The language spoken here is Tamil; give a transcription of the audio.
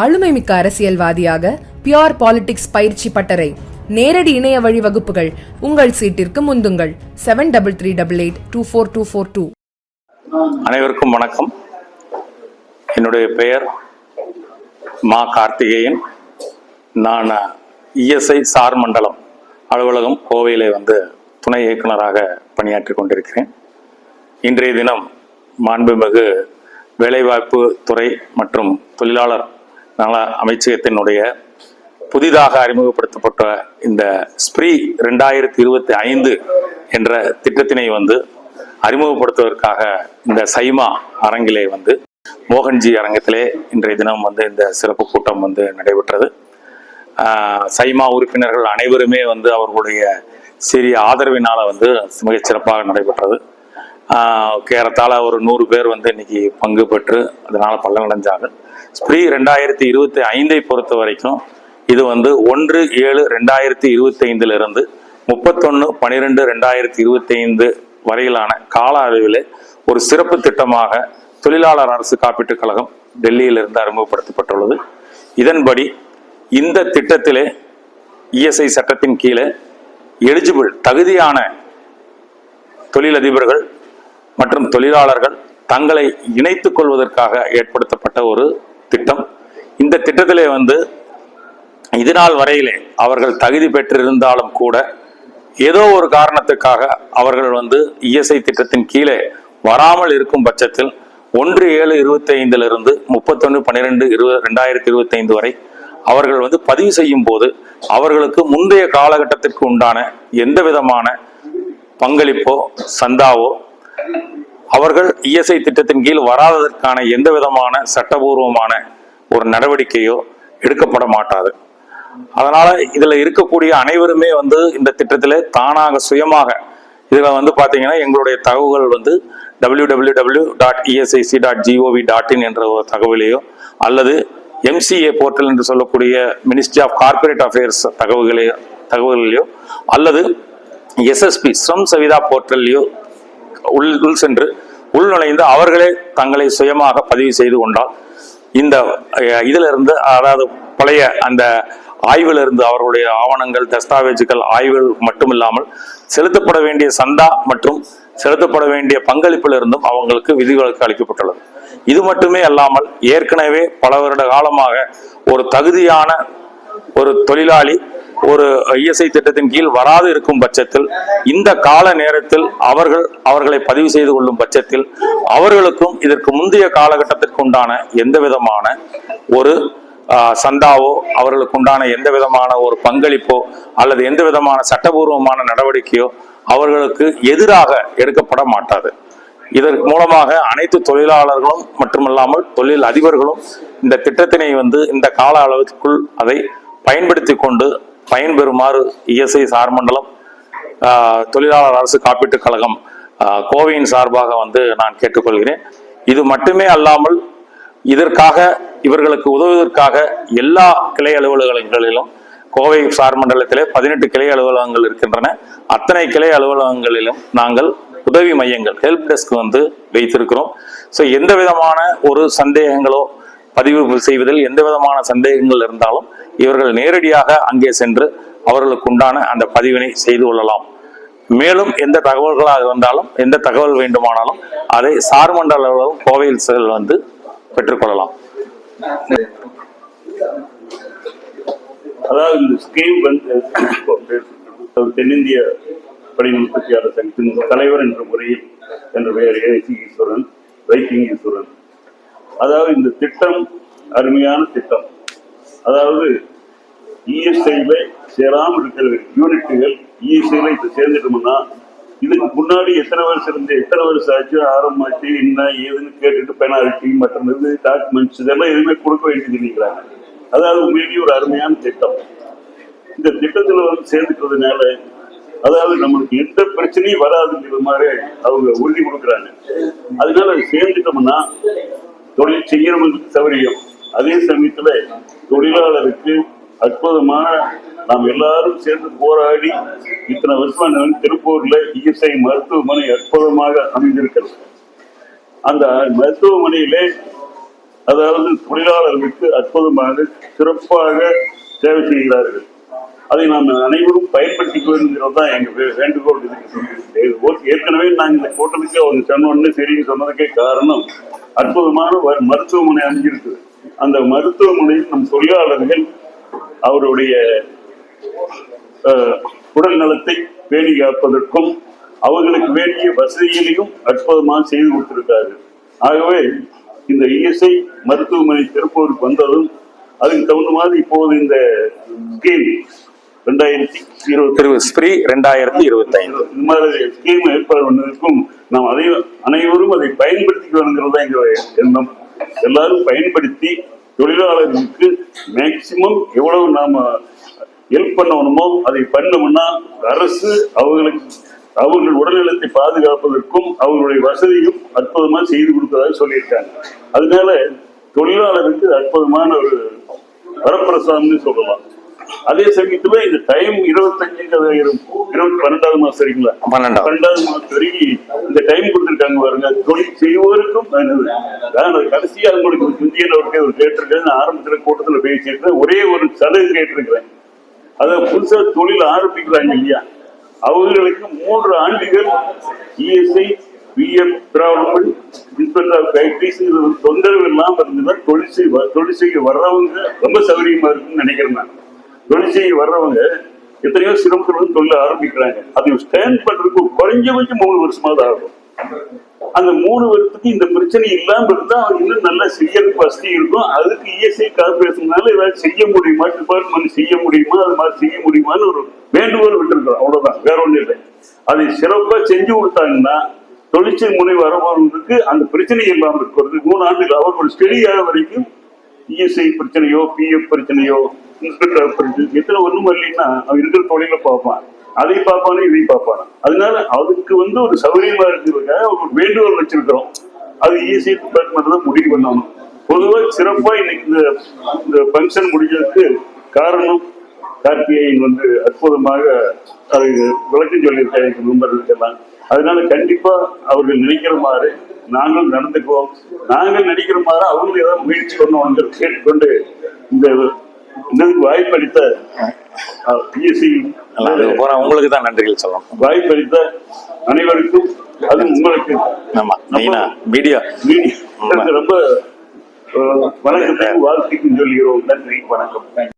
ஆளுமை மிக்க அரசியல்வாதியாக பியோர் பாலிடிக்ஸ் பயிற்சி பட்டறை. நேரடி இணைய வழி வகுப்புகள். உங்கள் சீட்டிற்கு முந்துங்கள். Seven double three double eight two four two four two அனைவருக்கும் வணக்கம். என்னுடைய பெயர் மா கார்த்திகேயன். நான் இஎஸ்ஐ சார் மண்டலம் அலுவலகம் கோவையிலே வந்து துணை இயக்குனராக பணியாற்றி கொண்டிருக்கிறேன். இன்றைய தினம் மாண்புமிகு வேலைவாய்ப்பு துறை மற்றும் தொழிலாளர் நல அமைச்சகத்தினுடைய புதிதாக அறிமுகப்படுத்தப்பட்ட இந்த ஸ்ப்ரீ ரெண்டாயிரத்தி இருபத்தி ஐந்து என்ற திட்டத்தினை வந்து அறிமுகப்படுத்துவதற்காக இந்த சைமா அரங்கிலே வந்து மோகன்ஜி அரங்கத்திலே இன்றைய தினம் வந்து இந்த சிறப்பு கூட்டம் வந்து நடைபெற்றது. சைமா உறுப்பினர்கள் அனைவருமே வந்து அவர்களுடைய சிறிய ஆதரவினால வந்து மிகச் சிறப்பாக நடைபெற்றது. ஏறத்தாழ ஒரு நூறு பேர் வந்து இன்னைக்கு பங்கு பெற்று அதனால பலனடைஞ்சாங்க. ஸ்ப்ரீ ரெண்டாயிரத்தி இருபத்தி ஐந்தை பொறுத்த வரைக்கும் இது வந்து ஒன்று ஏழு ரெண்டாயிரத்தி இருபத்தி ஐந்துல இருந்து முப்பத்தொன்னு பன்னிரெண்டு ரெண்டாயிரத்தி இருபத்தி ஐந்து வரையிலான கால அளவில் ஒரு சிறப்பு திட்டமாக தொழிலாளர் அரசு காப்பீட்டுக் கழகம் டெல்லியிலிருந்து அறிமுகப்படுத்தப்பட்டுள்ளது. இதன்படி இந்த திட்டத்திலே இஎஸ்ஐ சட்டத்தின் கீழே எலிஜிபிள் தகுதியான தொழிலதிபர்கள் மற்றும் தொழிலாளர்கள் தங்களை இணைத்துக் கொள்வதற்காக ஏற்படுத்தப்பட்ட ஒரு திட்டம். இந்த திட்டத்திலே வந்து இதுநாள் வரையிலே அவர்கள் தகுதி பெற்றிருந்தாலும் கூட ஏதோ ஒரு காரணத்துக்காக அவர்கள் வந்து இஎஸ்ஐ திட்டத்தின் கீழே வராமல் இருக்கும் பட்சத்தில் ஒன்று ஏழு இருபத்தி ஐந்திலிருந்து முப்பத்தொன்று பன்னிரெண்டு இருபது ரெண்டாயிரத்தி இருபத்தி ஐந்து வரை அவர்கள் வந்து பதிவு செய்யும் போது அவர்களுக்கு முந்தைய காலகட்டத்திற்கு உண்டான எந்த விதமான பங்களிப்போ சந்தாவோ அவர்கள் இஎஸ்ஐ திட்டத்தின் கீழ் வராததற்கான எந்த விதமான சட்டபூர்வமான ஒரு நடவடிக்கையோ எடுக்கப்பட மாட்டாது. அதனால இதுல இருக்கக்கூடிய அனைவருமே வந்து இந்த திட்டத்திலே தானாக சுயமாக இதுல வந்து பாத்தீங்கன்னா எங்களுடைய தகவல்கள் வந்து W W W dot ESIC dot GOV dot in என்ற ஒரு தகவலையோ அல்லது எம்சிஏ போர்ட்டல் என்று சொல்லக்கூடிய மினிஸ்ட்ரி ஆஃப் கார்ப்பரேட் அஃபேர்ஸ் தகவல்களையோ தகவல்களையோ அல்லது எஸ்எஸ்பி ஸ்ரம் சவிதா போர்ட்டல்லையோ உள் உள் சென்று உள்நுழைந்து அவர்களே தங்களை சுயமாக பதிவு செய்து கொண்டால் இந்த இதிலிருந்து அதாவது பழைய அந்த ஆய்விலிருந்து அவருடைய அவர்களுடைய ஆவணங்கள் தஸ்தாவேஜுகள் ஆய்வுகள் மட்டுமில்லாமல் செலுத்தப்பட வேண்டிய சந்தா மற்றும் செலுத்தப்பட வேண்டிய பங்களிப்பிலிருந்தும் அவங்களுக்கு விதிவிலக்கு அளிக்கப்பட்டுள்ளது. இது மட்டுமே அல்லாமல் ஏற்கனவே பல வருட காலமாக ஒரு தகுதியான ஒரு தொழிலாளி ஒரு இஎஸ்ஐ திட்டத்தின் கீழ் வராது இருக்கும் பட்சத்தில் இந்த கால நேரத்தில் அவர்கள் அவர்களை பதிவு செய்து கொள்ளும் பட்சத்தில் அவர்களுக்கும் இதற்கு முந்தைய காலகட்டத்திற்கு உண்டான எந்த விதமான ஒரு சந்தாவோ அவர்களுக்கு உண்டான எந்த விதமான ஒரு பங்களிப்போ அல்லது எந்த விதமான சட்டபூர்வமான நடவடிக்கையோ அவர்களுக்கு எதிராக எடுக்கப்பட மாட்டாது. இதன் மூலமாக அனைத்து தொழிலாளர்களும் மட்டுமல்லாமல் தொழில் அதிபர்களும் இந்த திட்டத்தினை வந்து இந்த கால அளவுக்குள் அதை பயன்படுத்தி கொண்டு பயன்பெறுமாறு இஎஸ்ஐ சார்மண்டலம் தொழிலாளர் அரசு காப்பீட்டுக் கழகம் கோவையின் சார்பாக வந்து நான் கேட்டுக்கொள்கிறேன். இது மட்டுமே அல்லாமல் இதற்காக இவர்களுக்கு உதவுவதற்காக எல்லா கிளை அலுவலகங்களிலும் கோவை சார் மண்டலத்திலே பதினெட்டு கிளை அலுவலகங்கள் இருக்கின்றன. அத்தனை கிளை அலுவலகங்களிலும் நாங்கள் உதவி மையங்கள் ஹெல்ப் டெஸ்க் வந்து வைத்திருக்கிறோம். ஸோ எந்த விதமான ஒரு சந்தேகங்களோ பதிவு செய்வதில் எந்த விதமான சந்தேகங்கள் இருந்தாலும் இவர்கள் நேரடியாக அங்கே சென்று அவர்களுக்கு உண்டான அந்த பதிவினை செய்து கொள்ளலாம். மேலும் எந்த தகவல்களாக இருந்தாலும் எந்த தகவல் வேண்டுமானாலும் அதை சார்மண்டல அளவில் கோவையில் செல் வந்து பெற்றுக்கொள்ளலாம். அதாவது இந்த ஸ்கீம் வந்து தென்னிந்திய பணி உற்பத்தியாளர் சங்கத்தின் தலைவர் என்ற முறையில் என்ற பெயர் ஏசி ஈஸ்வரன் வைக்கிங் ஈஸ்வரன் அதாவது இந்த திட்டம் அருமையான திட்டம். அதாவது இஎஸ்ஐல சேராமல் இருக்கிற யூனிட்டுகள் இஎஸ்ஐல இப்ப சேர்ந்துட்டோம்னா இதுக்கு முன்னாடி எத்தனை வருஷம் இருந்து எத்தனை வருஷம் ஆச்சு? ஆரம்பமாச்சு என்ன ஏதுன்னு கேட்டுட்டு பெனால்ட்டி மற்றும் இது டாக்குமெண்ட்ஸ் இதெல்லாம் எதுவுமே கொடுக்க வேண்டியது இல்லைங்கிறாங்க அதாவது உண்மையிலேயே ஒரு அருமையான திட்டம். இந்த திட்டத்துல வந்து சேர்ந்துக்கிறதுனால அதாவது நம்மளுக்கு எந்த பிரச்சனையும் வராதுங்கிற மாதிரி அவங்க உறுதி கொடுக்குறாங்க. அதனால சேர்ந்துட்டோம்னா தொழில் செய்யறவங்களுக்கு சௌரியம் அதே சமயத்துல தொழிலாளருக்கு அற்புதமான நாம் எல்லாரும் சேர்ந்து போராடி இத்தனை வருஷமா திருப்பூர்ல இஎஸ்ஐ மருத்துவமனை அற்புதமாக அமைந்திருக்கிறது. அந்த மருத்துவமனையிலே அதாவது தொழிலாளர்களுக்கு அற்புதமாக சிறப்பாக சேவை செய்கிறார்கள். அதை நாம் அனைவரும் பயன்படுத்திக்க வேண்டுங்கிறது தான் எங்க வேண்டுகோள் இதுக்கு ஏற்கனவே நாங்கள் இந்த கூட்டத்துக்கு அவங்க சொன்னோன்னு சரின்னு சொன்னதுக்கே காரணம் அற்புதமான மருத்துவமனை அமைஞ்சிருக்கு. அந்த மருத்துவமனையில் நம் தொழிலாளர்கள் அவருடைய உடல் நலத்தை பேணி காப்பதற்கும் அவர்களுக்கு வேண்டிய வசதிகளையும் அற்புதமாக செய்து கொடுத்திருக்கார்கள். ஆகவே இந்த இஎஸ்ஐ மருத்துவமனை திருப்பூருக்கு வந்ததும் அதுக்கு தகுந்த மாதிரி இப்போது இந்த ஸ்கீம் ரெண்டாயிரத்தி இருபத்தி திரு ஸ்ரீ ரெண்டாயிரத்தி இருபத்தி ஐந்து. இந்த மாதிரி ஸ்கீம் ஏற்பாடு பண்ணதுக்கும் நாம் அதை அனைவரும் அதை பயன்படுத்திக்க வேணுங்கிறது தான் எண்ணம். எல்லாரும் பயன்படுத்தி தொழிலாளர்களுக்கு மேக்சிமம் எவ்வளவு நாம ஹெல்ப் பண்ணணுமோ அதை பண்ணோம்னா அரசு அவர்களுக்கு அவர்கள் உடல்நலத்தை பாதுகாப்பதற்கும் அவர்களுடைய வசதியும் அற்புதமா செய்து கொடுத்ததாக சொல்லியிருக்காங்க. அதனால தொழிலாளருக்கு அற்புதமான ஒரு வரப்பிரசாதம்னு சொல்லலாம். அதே சமயத்துல இந்த டைம் இருபத்தஞ்சு இருபத்தி பன்னெண்டாவது மாசம் சரிங்களா? பன்னெண்டாவது. மாசம் வரைக்கும் இந்த டைம் கொடுத்துருக்காங்க பாருங்க. தொழில் செய்வோருக்கும் கடைசியா உங்களுக்கு இந்தியன் அவருக்கு ஒரு கேட்டிருக்கேன். ஆரம்பத்துல கூட்டத்துல பேசியிருக்கேன் ஒரே ஒரு சலுகை கேட்டிருக்கிறேன். அதை புதுசா தொழில் ஆரம்பிக்கிறாங்க இல்லையா? அவர்களுக்கு மூன்று ஆண்டுகள் ESI PF travel inspector of factories தொந்தரவு இல்லாம இருந்ததுன்னா தொழில் செய்ய தொழில் செய்ய வர்றவங்க ரொம்ப சௌகரியமா இருக்குன்னு நினைக்கிறேன் நான். தொழில் வர்றவங்க எத்தனையோ சிரமத்துடன் தொழில் ஆரம்பிக்கிறாங்க. அதை ஸ்டேண்ட் பண்றதுக்கு குறைஞ்சபட்சம் மூணு வருஷமாவது ஆகும். அந்த மூணு வருஷத்துக்கு இந்த பிரச்சனை இல்லாம இருந்தா அவங்க இன்னும் நல்லா செய்யறதுக்கு வசதி இருக்கும். அதுக்கு இஎஸ்ஐ கார்பரேஷனால ஏதாவது செய்ய முடியுமா? டிபார்ட்மெண்ட் செய்ய முடியுமா? அது மாதிரி செய்ய முடியுமான்னு ஒரு வேண்டுகோள் விட்டுருக்கோம் அவ்வளவுதான். வேற ஒன்றும் இல்லை. அதை சிறப்பா செஞ்சு கொடுத்தாங்கன்னா தொழிற்சல் முனை வரவங்களுக்கு அந்த பிரச்சனை இல்லாமல் இருக்கிறது. மூணு ஆண்டுகள். அவர்கள் ஸ்டெடியாக வரைக்கும் இஎஸ்ஐ பிரச்சனையோ பிஎஃப் பிரச்சனையோ இன்ஸ்பெக்டர் பிரச்சனை எத்தனை ஒண்ணும் இல்லைன்னா அவன் இருக்கிற தொழில பார்ப்பான். அதை பார்ப்பானு இதையும் பார்ப்பானா. அதனால அதுக்கு வந்து ஒரு சௌகரியமா இருக்கிறதுக்காக ஒரு வேண்டுகோள் வச்சிருக்கிறோம். அது ஈஸியாக டிபார்ட்மெண்ட் தான் முடிவு பண்ணணும். பொதுவாக சிறப்பா இன்னைக்கு இந்த இந்த ஃபங்க்ஷன் முடிஞ்சதுக்கு காரணம் கார்த்திகேயன் வந்து அற்புதமாக அது விளக்கம் சொல்லியிருக்காரு எங்க மெம்பர்களுக்கெல்லாம் அதனால கண்டிப்பா அவர்கள் நினைக்கிற மாதிரி நாங்கள் நடந்துக்குவோம். நாங்கள் நடிக்கிற மாதிரி அவங்களும் ஏதாவது முயற்சி பண்ணுவோம் கேட்டுக்கொண்டு இந்த இதுக்கு வாய்ப்பளித்த பிஎஸ்சி போற உங்களுக்கு தான் நன்றிகள் சொல்லணும். வாய்ப்பளித்த அனைவருக்கும் அது உங்களுக்கு. ஆமா மெயினா மீடியா. ரொம்ப அஹ், வணக்கத்தையும் வாழ்த்துக்கும் சொல்கிறோம். நன்றி வணக்கம்.